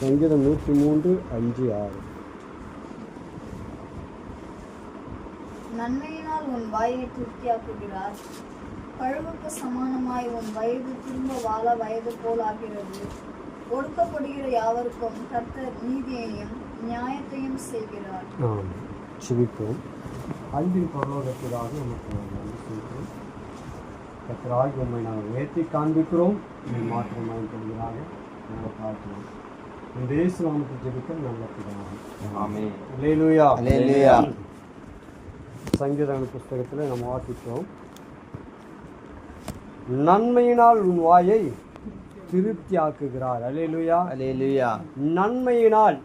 சங்கீதம் நூற்றி மூன்று அஞ்சு ஆறு. நன்மையினால் உன் வாயை திருப்தியாக்குகிறார். கழுவுக்கு சமானமாய் உன் வயது திரும்ப வாழ வயது போலாகிறது. ஒடுக்கப்படுகிற யாவருக்கும் கர்த்தர் நீதியையும் நியாயத்தையும் செய்கிறார். ஆம். சிவிப்போம் அன்பின் பரலோகத்திலாக நமக்கு நன்றி செய்கிறோம் கத்தராகி உண்மை நாங்கள் உயர்த்தி காண்பிக்கிறோம். மாற்றம் வாங்கிக்கொள்கிறாக நாங்கள் பார்க்கிறோம். இந்த இயேசு நாமத்தை ஜெபிக்க நல்ல பிதாவே. சங்கீதங்கள் புஸ்தகத்தில் நம்ம வாசித்தோம். நன்மையினால் உன் வாயை திருப்தியாக்குகிறார். அல்லேலூயா அல்லேலூயா நன்மையினால்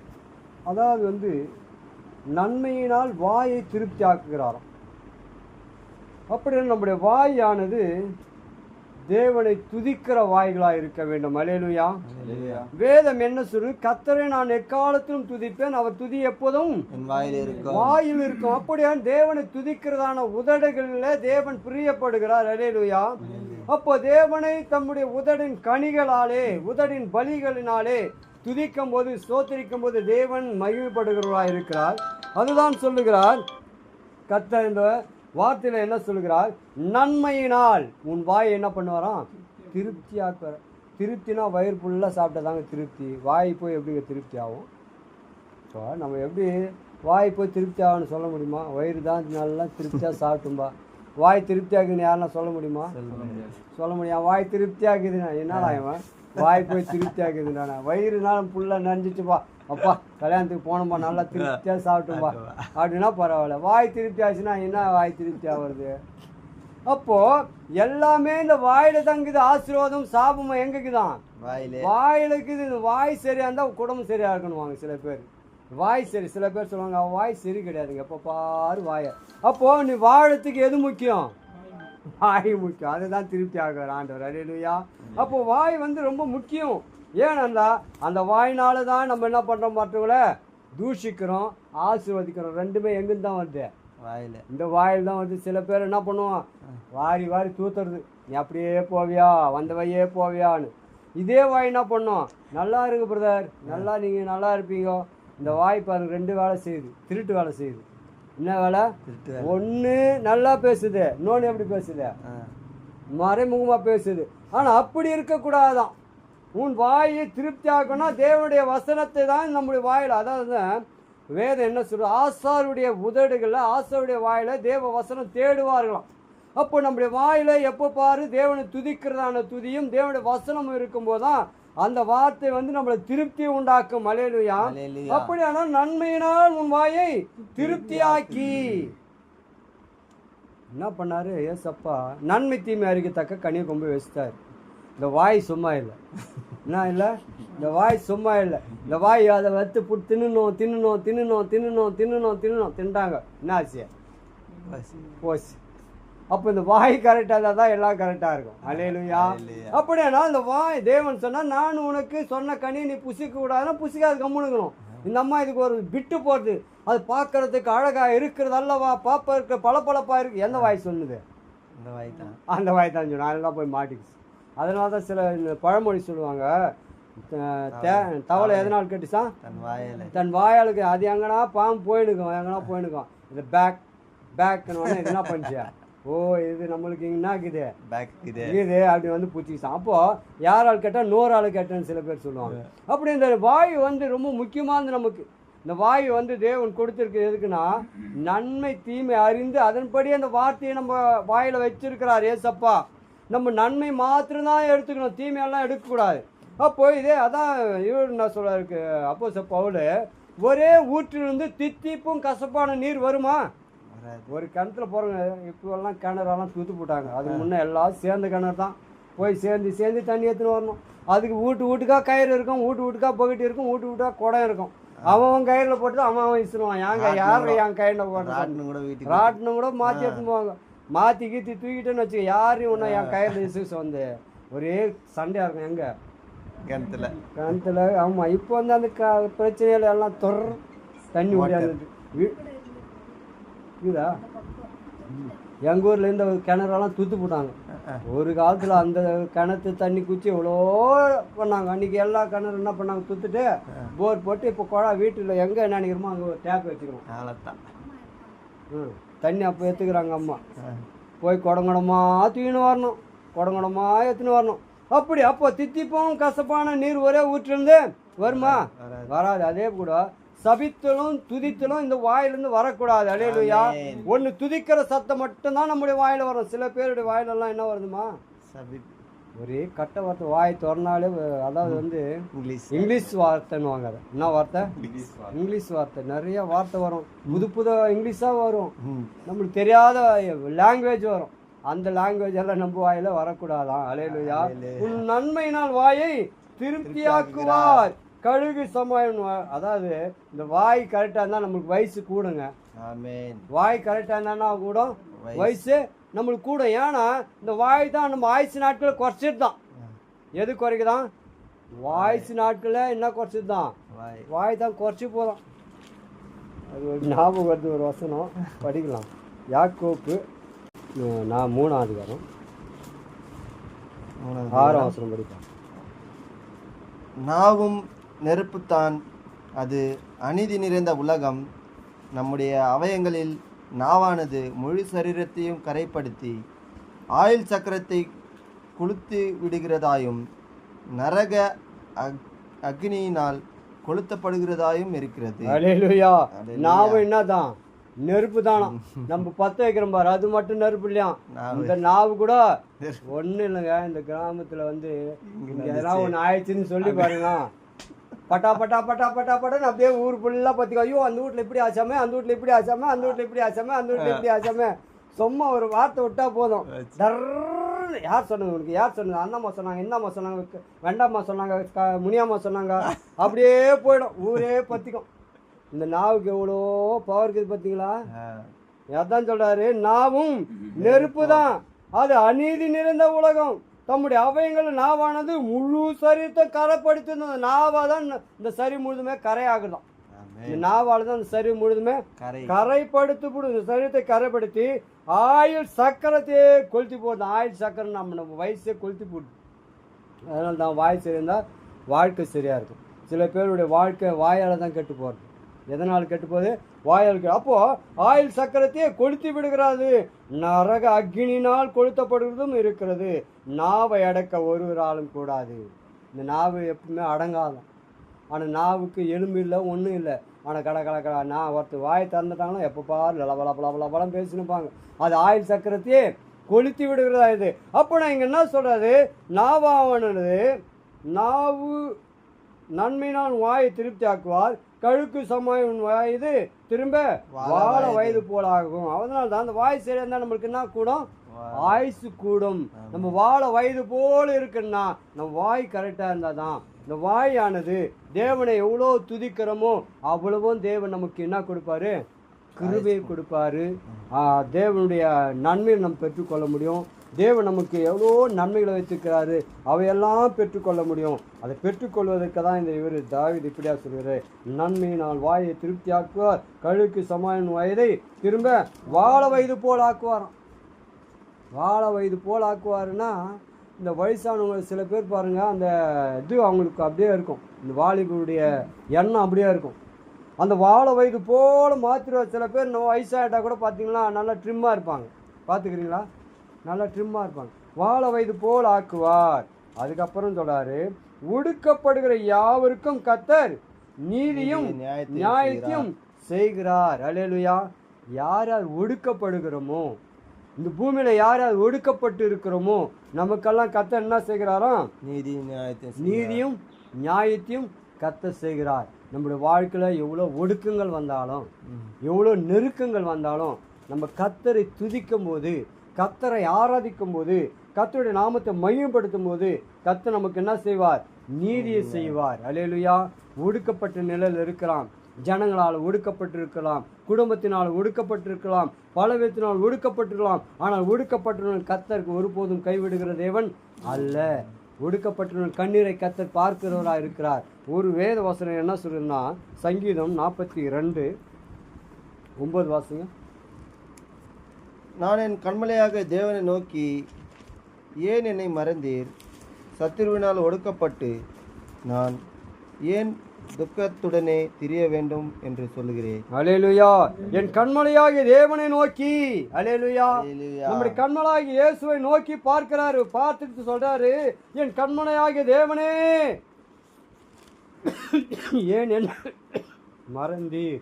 அதாவது வந்து நன்மையினால் வாயை திருப்தியாக்குகிறாராம். அப்படி நம்முடைய வாயானது தேவனை துதிக்கிற வாய்களாக இருக்க வேண்டும். அலேலுயா வேதம் என்ன சொல்லு கத்தரை நான் எக்காலத்திலும் துதிப்பேன் அவர் துதி எப்போதும் வாயில் இருக்கும். வாயில் இருக்கும். அப்படியா தேவனை துதிக்கிறதான உதடுகளில் தேவன் பிரியப்படுகிறார். அலேலுயா அப்போ தேவனை தம்முடைய உதடின் கனிகளாலே உதடின் பலிகளினாலே துதிக்கும் போது ஸ்தோத்திரிக்கும் போது தேவன் மகிழ்ப்படுகிறவராக இருக்கிறார். அதுதான் சொல்லுகிறார் கர்த்தர் இந்த வார்த்தையில என்ன சொல்லுகிறார்? நன்மையினால். உன் வாய் என்ன பண்ணுவாராம்? திருப்தியாக்குற திருப்தினா வயிறு ஃபுல்லாக சாப்பிட்டதாங்க திருப்தி. வாய் போய் எப்படிங்க திருப்தி ஆகும்? இப்போ நம்ம எப்படி வாய் போய் திருப்தி ஆகும்னு சொல்ல முடியுமா? வயிறு தான் நல்லா திருப்தியாக சாப்பிட்டும்பா. வாய் திருப்தி ஆகுதுன்னு யாருன்னா சொல்ல முடியுமா? சொல்ல முடியும் வாய் திருப்தி ஆகுதுண்ணா என்னடா இவன்? வாய் போய் திருப்தி ஆகுதுண்ணா வயிறுனாலும் ஃபுல்லாக நனைஞ்சிச்சுப்பா அப்பா கல்யாணத்துக்கு போனோம்பா நல்லா திருப்தியாக சாப்பிட்டோம்பா. அப்படின்னா பரவாயில்ல. வாய் திருப்தி ஆச்சுன்னா என்ன வாய் திருப்தி ஆகுறது அப்போ எல்லாமே இந்த வாயில தங்குது ஆசீர்வாதம் சாபமும் எங்கக்குதான்? வாயிலே. வாயில இருக்குது இந்த வாய் சரியா இருந்தா குடும்பம் சரியா இருக்கணுவாங்க சில பேர். வாய் சரி சில பேர் சொல்லுவாங்க அவன் வாய் சரி கிடையாதுங்க எப்போ பாரு வாய. அப்போ நீ வாழறதுக்கு எது முக்கியம்? வாய் முக்கியம். அதுதான் திருப்தி ஆகிறார் ஆண்டவர். அலையிலுயா அப்போ வாய் வந்து ரொம்ப முக்கியம். ஏனென்றா அந்த வாயினால தான் நம்ம என்ன பண்றோம் மற்றவங்கள தூஷிக்கிறோம் ஆசீர்வதிக்கிறோம். ரெண்டுமே எங்கிருந்து தான் வருது? வாயில. இந்த வாயில் தான் வந்து சில பேர் என்ன பண்ணுவான்? வாரி வாரி தூத்துறது. நீ அப்படியே போவியா வந்த வழியே போவியான்னு. இதே வாய் என்ன பண்ணும்? நல்லா இருங்க பிரதர் நல்லா நீங்கள் நல்லா இருப்பீங்க. இந்த வாய் பாருங்க ரெண்டு வேலை செய்யுது. திருட்டு வேலை செய்யுது. என்ன வேலை? ஒன்று நல்லா பேசுது. இன்னொன்று எப்படி பேசுது. மறைமுகமாக பேசுது. ஆனால் அப்படி இருக்கக்கூடாதான். உன் வாயை திருப்தி ஆக்கணும் தேவனுடைய வசனத்தை தான் நம்முடைய வாயில். அதாவது வேதம் என்ன சொல்றது ஆசாருடைய உதடுகளில் ஆசாருடைய வாயில தேவ வசனம் தேடுவார்களாம். அப்போ நம்முடைய வாயில எப்போ பாரு தேவனை துதிக்கிறதான துதியும் தேவனுடைய வசனமும் இருக்கும்போது தான் அந்த வார்த்தை வந்து நம்மளை திருப்தி உண்டாக்கும். அல்லேலூயா. அப்படியானால் நன்மையினால் உன் வாயை திருப்தியாக்கி. என்ன பண்ணாரு ஏசப்பா? நன்மை தீமை அறிக்கத்தக்க கனியை போய் வச்சுட்டாரு. இந்த வாய் சும்மா இல்லை. என்ன இல்லை? இந்த வாய் சும்மா இல்லை. இந்த வாய் அதை வத்து புட்டு தின்னணும் தின்னணும் தின்னணும் தின்னணும் தின்னணும் தின்னணும் தின்றாங்க என்ன வாசி. போச்சு. அப்போ இந்த வாய் கரெக்டாக இருந்தால் தான் எல்லாம் கரெக்டாக இருக்கும். அலையலுயா. அப்படியானா இந்த வாய். தேவன் சொன்னா நான் உனக்கு சொன்ன கனி நீ புசிக்க கூடாதுன்னா புசிக்காது கம்முனுக்கணும். இந்த அம்மா இதுக்கு ஒரு விட்டு போகிறது அது பார்க்கறதுக்கு அழகா இருக்கிறது அல்லவா? பாப்பா இருக்க பளபளப்பா இருக்கு. எந்த வாய் சொல்லுது இந்த வாய் தான். அந்த வாய் தான் சொன்னேன் அதெல்லாம் போய் மாட்டிக்கிச்சு. அதனால தான் சில இந்த பழமொழி சொல்லுவாங்க. தவளை. எதனால் கட்டிச்சா? தன் வாயில. தன் வாயாளுக்கு அது எங்கனா பாம்பு போயிடுக்கும் எங்கனா போயிடுக்கும். இது பேக் பேக்னு இது என்ன பண்ணுச்சு ஓ இது நம்மளுக்கு என்ன இருக்குது பேக் இது இது அப்படி வந்து பூச்சிக்கிச்சான் அப்போ யார் ஆள் கேட்டால் நூறு ஆள் கேட்டேன்னு சில பேர் சொல்லுவாங்க. அப்படி இந்த வாயு வந்து ரொம்ப முக்கியமானது நமக்கு இந்த வாயு வந்து தேவன் கொடுத்துருக்கு எதுக்குன்னா நன்மை தீமை அறிந்து அதன்படி அந்த வார்த்தையை நம்ம வாயில வச்சிருக்கிறார் ஏசப்பா. நம்ம நன்மை மாத்திரம்தான் எடுத்துக்கணும். தீமையெல்லாம் எடுக்கக்கூடாது. அப்போ இதே அதான் இவர் என்ன சொல்றாருக்கு அப்போ பவுலு ஒரே ஊற்றிலிருந்து தித்திப்பும் கசப்பான நீர் வருமா? ஒரு கிணத்துல போகிறவங்க இப்போல்லாம் கிணறெல்லாம் தூத்து போட்டாங்க. அதுக்கு முன்னே எல்லாம் சேர்ந்த கிணறு தான். போய் சேர்ந்து சேர்ந்து தண்ணி எடுத்துன்னு வரணும். அதுக்கு வீட்டு வீட்டுக்கா கயிறு இருக்கும் வீட்டு வீட்டுக்கா பக்கெட் இருக்கும் வீட்டு வீட்டா குடம் இருக்கும். அவன் அவன் கயிறில் போட்டு அவன் அவன் வீசுவான் ஏங்க யார் என் கயிறில் போட்டு ராட்டினம் கூட மாற்றி எடுத்துன்னு போவாங்க. மாற்றி கீத்தி தூக்கிட்டேன்னு வச்சுக்க யாரையும் ஒன்றும் என் கயிறில் இசுஸ் வந்து ஒரே சண்டையாக இருக்கும் எங்கே? கிணத்துல. கிணத்துல ஆமாம் இப்போ வந்து அந்த க பிரச்சனையில எல்லாம் தொர் தண்ணி ஓடியாந்துது வீ- இருக்குதா எங்கள் ஊரில் இந்த கிணறெல்லாம் தூத்து போட்டாங்க. ஒரு காலத்தில் அந்த கிணத்து தண்ணி குச்சி எவ்வளோ பண்ணாங்க. அன்றைக்கி எல்லா கிணறு என்ன பண்ணாங்க? தூத்துட்டு போர் போட்டு இப்போ குழா வீட்டில் எங்கே நினைக்கிறோமோ அங்கே டேப் வச்சுக்கிறோம். அவ்வளோதான் ம். தண்ணி அப்போ எடுத்துக்கிறாங்க அம்மா. போய் குடங்குடமா தூக்கின்னு வரணும். குடங்குடமா எடுத்துன்னு வரணும். அப்படி அப்போ தித்திப்பும் கசப்பான நீர் ஒரே ஊற்றிலிருந்து வருமா? வராது. அதே கூட சபித்தலும் துதித்தலும் இந்த வாயிலிருந்து வரக்கூடாது. அலையலுயா. ஒன்று துதிக்கிற சத்தம் மட்டும்தான் நம்முடைய வாயில வரும். சில பேருடைய வாயிலெல்லாம் என்ன வருதுமா? சபி ஒரே கட்ட வார்த்தை வாய் திறனாலே அதாவது வந்து இங்கிலீஷ். இங்கிலீஷ் வார்த்தைன்னு வாங்க அதை. என்ன வார்த்தை? இங்கிலீஷ் வார்த்தை. நிறைய வார்த்தை வரும். புது புது இங்கிலீஷாக வரும் நம்மளுக்கு தெரியாத லாங்குவேஜ் வரும். அந்த லாங்குவேஜ் எல்லாம் நம்ம வாயில வரக்கூடாதான். அலையலுயா. உன் நன்மையினால் வாயை திருப்தியாக்குவார். கழுகு சமாயம். அதாவது இந்த வாய் கரெக்டாக இருந்தால் நம்மளுக்கு வயசு கூடுங்க. வாய் கரெக்டாக இருந்தா கூட வயசு. நம்மளுக்கு கூட ஏன்னா இந்த வாய் தான் நம்ம ஆயுசு நாட்களை குறைச்சிட்டு தான் எது குறைக்குதான்? வாய்ஸ் நாட்களில் என்ன குறைச்சிட்டு தான் வாய் தான் குறைச்சி போதும். அது ஒரு ஞாபகம் வருது ஒரு வசனம். படிக்கலாம். யாக்கோப்பு அஹ், நான் மூணாவது மூணாவது ஆறாம் வசனம் படிப்பேன் நாவும் நெருப்புத்தான். அது அநீதி நிறைந்த உலகம். நம்முடைய அவயங்களில் நாவானது முழு சரீரத்தையும் கரைப்படுத்தி ஆயுள் சக்கரத்தை கொளுத்து விடுகிறதாயும் நரக அக் அக்னியினால் கொளுத்தப்படுகிறதாயும் இருக்கிறது. அலேலுயா அல்லேலூயா. நாவும் என்னதான்? நெருப்பு தானா? நம்ம பத்த வைக்கிறோம் பாரு அது மட்டும் நெருப்பு இல்லையா? நாவு. இந்த நாவு கூட ஒன்றும் இல்லைங்க இந்த கிராமத்தில் வந்து எதனா ஒன்று ஆயிடுச்சுன்னு சொல்லி பாருங்க. பட்டா பட்டா பட்டா பட்டா பட்டான்னு அப்படியே ஊர் ஃபுல்லாக பார்த்துக்கோ. ஐயோ அந்த வீட்டில் இப்படி ஆச்சாமே அந்த வீட்டில் இப்படி ஆச்சாமே அந்த வீட்டில் இப்படி ஆச்சாமே அந்த வீட்டில் இப்படி ஆச்சாமே. சும்மா ஒரு வார்த்தை விட்டா போதும். டர்ன்னு யார் சொன்னது உனக்கு யார் சொன்னது அண்ணம்மா சொன்னாங்க இந்தம்மா சொன்னாங்க வெண்டாம்மா சொன்னாங்க முனியம்மா சொன்னாங்க அப்படியே போயிடும் ஊரே பற்றிக்கும் இந்த நாவுக்கு எவ்வளோ பவர் இருக்குது பார்த்தீங்களா அதான் சொல்றாரு நாவும் நெருப்பு தான் அது அநீதி நிறைந்த உலகம் தம்முடைய அவயங்கள் நாவானது முழு சரீரத்தை கரைப்படுத்தி நாவா தான் இந்த சரி முழுதுமே கரையாகுதான். இந்த நாவால தான் இந்த சரி முழுதுமே கரை. கரைப்படுத்தி இந்த சரீரத்தை கரைப்படுத்தி ஆயுள் சக்கரத்தையே கொளுத்தி போடுது ஆயுள் சக்கரம் நம்ம நம்ம வயசே கொளுத்தி போடுது அதனால தான் வாய் சரியிருந்தா வாழ்க்கை சரியா இருக்கும். சில பேருடைய வாழ்க்கை வாயால தான் கெட்டு போகிறது எதனால் கெட்டு போகுது? வாயால் கெ- அப்போ ஆயுள் சக்கரத்தையே கொளுத்தி விடுகிறது. நரக அக்னியினால் கொளுத்தப்படுவதும் இருக்கிறது. நாவை அடக்க ஒருவராலும் கூடாது. இந்த நாவு எப்பவுமே அடங்காதான் ஆனால் நாவுக்கு எலும்பு இல்லை ஒன்றும் இல்லை. ஆனால் கடை கடை கடை நான் ஒருத்தர் வாயை திறந்துட்டாங்கன்னா எப்போ பாரு லபல பல பல பலம் பேசினுப்பாங்க. அது ஆயுள் சக்கரத்தையே கொளுத்தி விடுகிறதா இது. அப்போ நான் இங்கே என்ன சொல்கிறது நாவாவனது நாவு நன்மையினால் வாயை திருப்தி ஆக்குவார் கழுக்கு சமாய் உன் வாய் இது திரும்ப வாழ வயது. வயது போல ஆகும் அதனால தான் அந்த வாய் சரியா இருந்தால் நம்மளுக்கு என்ன கூடும்? ஆயுசு கூடும். நம்ம வாழ வயது போல இருக்குன்னா நம்ம வாய் கரெக்டாக இருந்தால் தான். இந்த வாயானது தேவனை எவ்வளோ துதிக்கிறோமோ அவ்வளவும் தேவன் நமக்கு என்ன கொடுப்பாரு? கிருபையை கொடுப்பாரு. தேவனுடைய நன்மையை நம்ம பெற்றுக்கொள்ள முடியும். தேவன் நமக்கு எவ்வளோ நன்மைகளை வைத்திருக்கிறாரு அவையெல்லாம் பெற்றுக்கொள்ள முடியும். அதை பெற்றுக்கொள்வதற்கு தான் இந்த இவர் தாவீது இப்படியா சொல்கிறார் நன்மையினால் வாயை திருப்தியாக்குவார் கழுக்கு சமாயன் வயதை திரும்ப வாழ வயது போல் ஆக்குவாராம். வாழ வயது போல் ஆக்குவாருன்னா இந்த வயசானவங்க சில பேர் பாருங்க அந்த இது அவங்களுக்கு அப்படியே இருக்கும். இந்த வாலிபருடைய எண்ணம் அப்படியே இருக்கும். அந்த வாழ வயது போல மாற்றிடுவார் சில பேர் நம்ம வயசாகிட்டா கூட பார்த்தீங்கன்னா நல்லா ட்ரிம்மாக இருப்பாங்க. பார்த்துக்கிறீங்களா நல்லா ட்ரிம்மாக இருப்பாங்க. வாழ வயது போல் ஆக்குவார். அதுக்கப்புறம் சொல்றாரு ஒடுக்கப்படுகிற யாவருக்கும் கத்தர் நீதியும் நீதி, நியாயத்தையும் நியாயத்தையும் செய்கிறார். அலேலுயா யார் யார் ஒடுக்கப்படுகிறோமோ இந்த பூமியில யார் யார் ஒடுக்கப்பட்டு இருக்கிறோமோ நமக்கெல்லாம் கத்தர் என்ன செய்கிறாராம் நீதி. நீதியும் நியாயத்தையும் கத்த செய்கிறார். நம்முடைய வாழ்க்கையில் எவ்வளோ ஒடுக்கங்கள் வந்தாலும் எவ்வளோ நெருக்கங்கள் வந்தாலும் நம்ம கத்தரை துதிக்கும் போது கத்தரை ஆராதிக்கும் போது கத்தருடைய நாமத்தை மையப்படுத்தும் போது கத்தர் நமக்கு என்ன செய்வார்? நீதியை செய்வார். அலேலுயா ஒடுக்கப்பட்ட நிலையில் இருக்கலாம். ஜனங்களால் ஒடுக்கப்பட்டிருக்கலாம். குடும்பத்தினால் ஒடுக்கப்பட்டிருக்கலாம். பலவிதத்தினால் ஒடுக்கப்பட்டிருக்கலாம். ஆனால் ஒடுக்கப்பட்டவன் கத்தருக்கு ஒருபோதும் கைவிடுகிற தேவன் அல்ல. ஒடுக்கப்பட்டவன் கண்ணீரை கத்தர் பார்க்கிறவராக இருக்கிறார். ஒரு வேத வசனம் என்ன சொல்லுன்னா சங்கீதம் நாற்பத்தி ரெண்டு ஒன்பது வாசிங்க. நான் என் கண்மலையாக தேவனை நோக்கி ஏன் என்னை மறந்தீர்? சத்துருவினால் ஒடுக்கப்பட்டு நான் ஏன் துக்கத்துடனே திரிய வேண்டும் என்று சொல்லுகிறேன். அலேலுயா என் கண்மலையாகிய தேவனை நோக்கி. அலேலுயா. நம்முடைய கண்மலையாகிய இயேசுவை நோக்கி பார்க்கிறாரு. பார்த்துட்டு சொல்றாரு. என் கண்மலையாகிய தேவனே. ஏன் என்ன மறந்தீர்?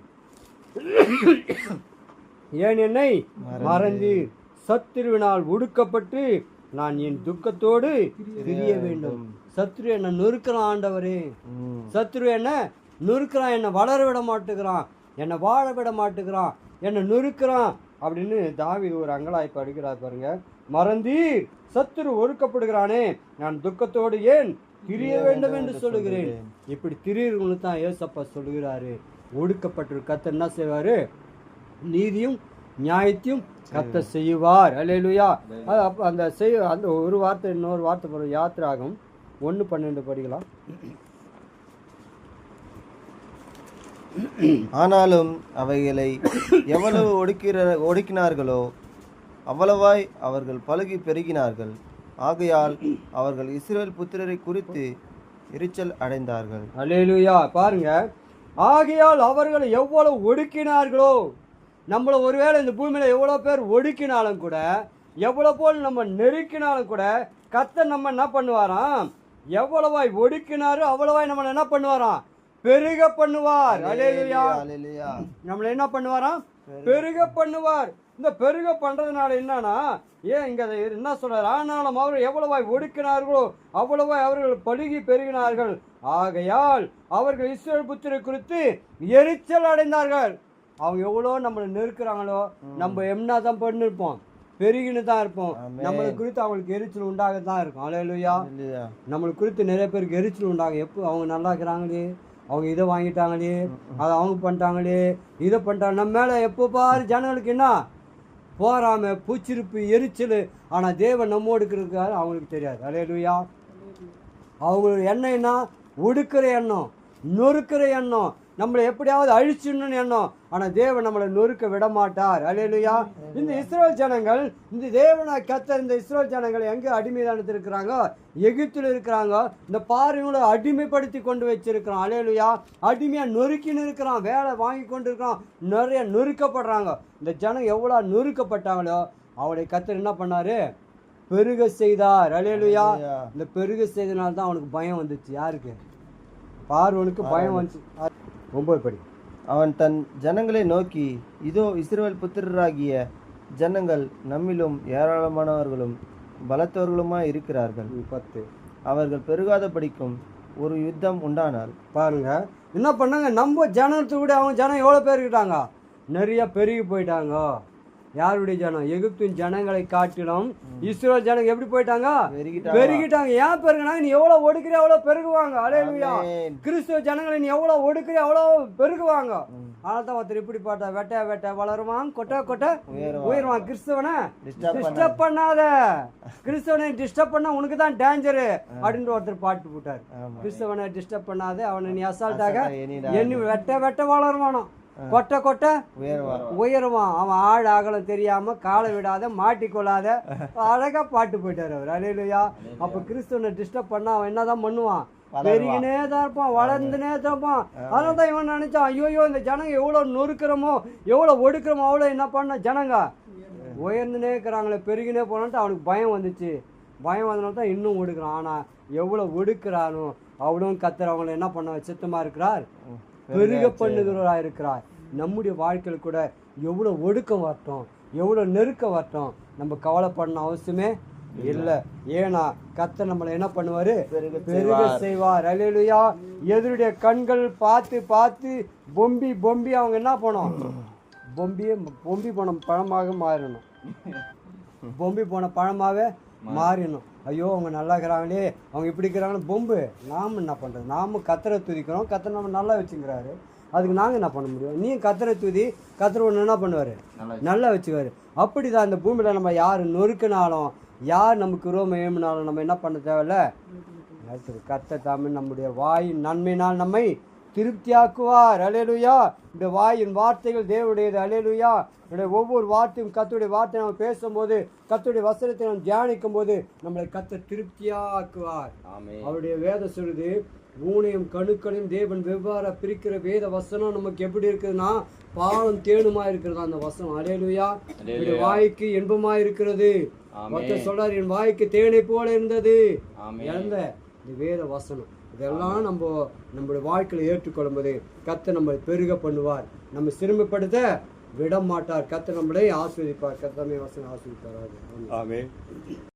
ஏன் என்னை மறந்தீர். சத்துருவினால் ஒடுக்கப்பட்டு நான் என் துக்கத்தோடு திரிய வேண்டும். சத்துரு என்ன நொறுக்கிறான் ஆண்டவரே. சத்ரு என்ன நொறுக்கிறான் என்னை வளர விட மாட்டேங்கிறான் என்னை வாழ விட மாட்டேங்கிறான் என்னை நொறுக்கிறான் அப்படின்னு தாவீது ஒரு அங்கலாய்ப்பு அடிக்கிறார் பாருங்க. மறந்தீர் சத்துரு ஒடுக்கப்படுகிறானே நான் துக்கத்தோடு ஏன் திரிய வேண்டும் என்று சொல்லுகிறேன். இப்படி திரியர்களுக்கு தான் ஏசப்பா சொல்லுகிறாரு. ஒடுக்கப்பட்டு கத்த என்ன செய்வாரு? நீதியும் நியாயத்தையும் கத்த செய்வார். அப்ப அந்த செய் அந்த ஒரு வார்த்தை இன்னொரு வார்த்தை யாத்திராகும். ஒன்று பன்னெண்டு படிக்கலாம் ஆனாலும் அவைகளை எவ்வளவு ஒடுக்கிற ஒடுக்கினார்களோ அவ்வளவாய் அவர்கள் பழுகி பெருகினார்கள். ஆகையால் அவர்கள் இஸ்ரவேல் புத்திரரை குறித்து எரிச்சல் அடைந்தார்கள். அல்லேலூயா. பாருங்க. ஆகையால் அவர்கள் எவ்வளவு ஒடுக்கினார்களோ நம்மள ஒருவேளை இந்த பூமியில எவ்வளோ பேர் ஒடுக்கினாலும் கூட எவ்வளோ போல் நம்ம நெருக்கினாலும் கூட கத்த நம்ம என்ன பண்ணுவாராம்? எவ்வளவாய் ஒடுக்கினாரோ அவ்வளவாய் நம்ம என்ன பண்ணுவாராம்? பெருக பண்ணுவார். அல்லேலூயா. நம்மள என்ன பண்ணுவாராம்? பெருக. பண்ணுவார். இந்த பெருக பண்றதுனால என்னன்னா ஏன் இங்க என்ன சொல்றாரு? ஆனாலும் அவர் எவ்வளவாய் ஒடுக்கினார்களோ அவ்வளவாய் அவர்கள் பழுகி பெருகினார்கள். ஆகையால் அவர்கள் இஸ்ரேல் புத்திரை குறித்து எரிச்சல் அடைந்தார்கள். அவங்க எவ்வளோ நம்மளை நெருக்குறாங்களோ நம்ம என்ன தான் பண்ணிருப்போம்? பெருகின்னு தான் இருப்போம். நம்மளை குறித்து அவங்களுக்கு எரிச்சல் உண்டாக தான் இருக்கும் அலையலுயா. நம்மளுக்கு குறித்து நிறைய பேருக்கு எரிச்சல் உண்டாகும். எப்போ அவங்க நல்லா இருக்கிறாங்களே? அவங்க இதை வாங்கிட்டாங்களே? அதை அவங்க பண்ணிட்டாங்களே? இதை பண்ணிட்டாங்க. நம்ம மேலே எப்போ பாரு ஜனங்களுக்கு என்ன? போறாம பூச்சிருப்பு எரிச்சல். ஆனால் தேவன் நம்மோடு இருக்கிறதுக்காக அவங்களுக்கு தெரியாது. அலையலுயா அவங்களுக்கு எண்ணம்னா ஒடுக்கிற எண்ணம் நொறுக்கிற எண்ணம். நம்மளை எப்படியாவது அழிச்சிடணும்னு எண்ணம். ஆனால் தேவன் நம்மளை நொறுக்க விட மாட்டார் அலையலுயா இந்த இஸ்ரேல் ஜனங்கள் இந்த தேவனை கத்த இந்த இஸ்ரேல் ஜனங்கள் எங்கே அடிமைதானத்தில் இருக்கிறாங்க எகிப்தில் இருக்கிறாங்க. இந்த பாறைகளை அடிமைப்படுத்தி கொண்டு வச்சிருக்கிறான். அலையலுயா அடிமையாக நொறுக்கின்னு இருக்கிறான். வேலை வாங்கி கொண்டு இருக்கிறான் நிறைய நொறுக்கப்படுறாங்க. இந்த ஜனம் எவ்வளோ நொறுக்கப்பட்டாங்களோ அவளை கத்தர் என்ன பண்ணாரு? பெருக செய்தார். அலையலுயா. இந்த பெருக செய்தனால தான் அவனுக்கு பயம் வந்துச்சு. யாருக்கு? பார்வனுக்கு பயம் வந்துச்சு. ஒன்பது படி. அவன் தன் ஜனங்களை நோக்கி இதோ இஸ்ரவேல் புத்திரராகிய ஜனங்கள் நம்மிலும் ஏராளமானவர்களும் பலத்தவர்களுமாய் இருக்கிறார்கள். பத்து. அவர்கள் பெருகாத படிக்கும் ஒரு யுத்தம் உண்டானால். பாருங்க. என்ன பண்ணாங்க? நம்ம ஜனத்தை விட அவங்க ஜனம் எவ்வளோ பேர் இருக்காங்க? நிறைய பெருகி போயிட்டாங்க. யாருடைய ஜனம்? எகிப்தின் ஜனங்களை காட்டிலும் இஸ்ரேல் ஜனங்க எப்படி போயிட்டாங்க? பெருகிட்டாங்க. ஏன் பெருகுனாங்க? நீ எவ்வளோ ஒடுக்குறிய அவ்வளோ பெருகுவாங்க. ஆமென். கிறிஸ்துவ ஜனங்களை நீ எவ்வளோ ஒடுக்குறிய அவ்வளோ பெருகுவாங்க. அதனால தான் ஒருத்தர் இப்படி பாட்டா வெட்ட வெட்ட வளருவான் கொட்ட கொட்ட உயருவான். கிறிஸ்தவனை டிஸ்டர்ப் பண்ணாத. கிறிஸ்தவனை டிஸ்டர்ப் பண்ணா உனக்கு தான் டேஞ்சரு அப்படின்னு ஒருத்தர் பாட்டு போட்டார். கிறிஸ்தவனை டிஸ்டர்ப் பண்ணாத. அவனை நீ அசால்ட்டாக. எண்ணி வெட்ட வெட்ட வளருவானோ கொட்ட கொட்ட உயர்வா. உயருவான் அவன் ஆள் அகலம் தெரியாம காலை விடாத மாட்டிக்கொள்ளாத அழகா பாட்டு போயிட்டாரு அவர். அலையிலையா. அப்ப கிறிஸ்துவனை டிஸ்டர்ப் பண்ணா அவன் என்னதான் பண்ணுவான்? பெருகினே தான் இருப்பான் வளர்ந்துனே தான் இருப்பான். அதனால தான் இவன் நினைச்சான் ஐயோ இந்த ஜனங்க எவ்வளவு நொறுக்கிறோமோ எவ்வளவு ஒடுக்கிறோமோ அவ்வளோ என்ன பண்ண ஜனங்க? உயர்ந்துனே இருக்கிறாங்களே பெருகினே போனான்ட்டு அவனுக்கு பயம் வந்துச்சு. பயம் வந்தனால தான் இன்னும் ஒடுக்குறான். ஆனா எவ்வளவு ஒடுக்குறானோ அவ்வளவும் கத்துற அவங்கள என்ன பண்ண சித்தமா இருக்கிறார்? பெருக பண்ணுகிறவராக இருக்கிறார் நம்முடைய வாழ்க்கையில் கூட எவ்வளோ ஒடுக்கம் வரட்டும் எவ்வளோ நெருக்கம் வரட்டும் நம்ம கவலைப்படணும் அவசியமே இல்லை. ஏன்னா கத்த நம்மளை என்ன பண்ணுவாரு? பெருக செய்வார். அலையிலுயா எதிருடைய கண்கள் பார்த்து பார்த்து பொம்பி பொம்பி அவங்க என்ன பண்ணோம்? பொம்பியே பொம்பி போன பழமாக மாறணும் பொம்பி போன பழமாவே மாறிடணும். ஐயோ அவங்க நல்லா இருக்கிறாங்களே அவங்க இப்படி இருக்கிறாங்கன்னு பொம்பு. நாம் என்ன பண்ணுறது நாம கத்தரை துதிக்கிறோம். கத்தரை நம்ம நல்லா வச்சுக்கிறாரு. அதுக்கு நாங்கள் என்ன பண்ண முடியும்? நீ கத்தரை துதி கத்தரை ஒன்று என்ன பண்ணுவார்? நல்லா வச்சுக்குவாரு. அப்படி தான் இந்த பூமியில் நம்ம யார் நொறுக்கினாலும் யார் நமக்கு உருவம் ஏமினாலும் நம்ம என்ன பண்ண தேவையில்ல? கத்த தாமே நம்முடைய வாய் நன்மையினால் நம்மை திருப்தியாக்குவார். அலேலுயா இந்த வாயின் வார்த்தைகள் தேவனுடையது. அலேலுயா என்னுடைய ஒவ்வொரு வார்த்தையும் கத்துடைய வார்த்தை நம்ம பேசும்போது கத்துடைய வசனத்தை நாம் தியானிக்கும் போது நம்மளை கத்த திருப்தியாக்குவார். அவருடைய வேதம் சொல்லுது ஊனையும் கணுக்களையும் தேவன் வெவ்வேறு பிரிக்கிற வேத வசனம் நமக்கு எப்படி இருக்குதுன்னா பாலும் தேனுமா இருக்கிறது அந்த வசனம். என்னுடைய வாய்க்கு இன்பமா இருக்கிறது. ஒருத்தர் சொல்றாரு என் வாய்க்கு தேனை போல இருந்தது. இழந்த இந்த வேத வசனம். இதெல்லாம் நம்ம நம்மளுடைய வாழ்க்கையில் ஏற்றுக்கொள்ளும் போது கத்த நம்மளை பெருக பண்ணுவார். நம்ம சிறுமைப்படுத்த விட மாட்டார் கத்த நம்மளை ஆஸ்வதிப்பார் கத்தமே வசனம் ஆஸ்வதிப்பார் ஆமே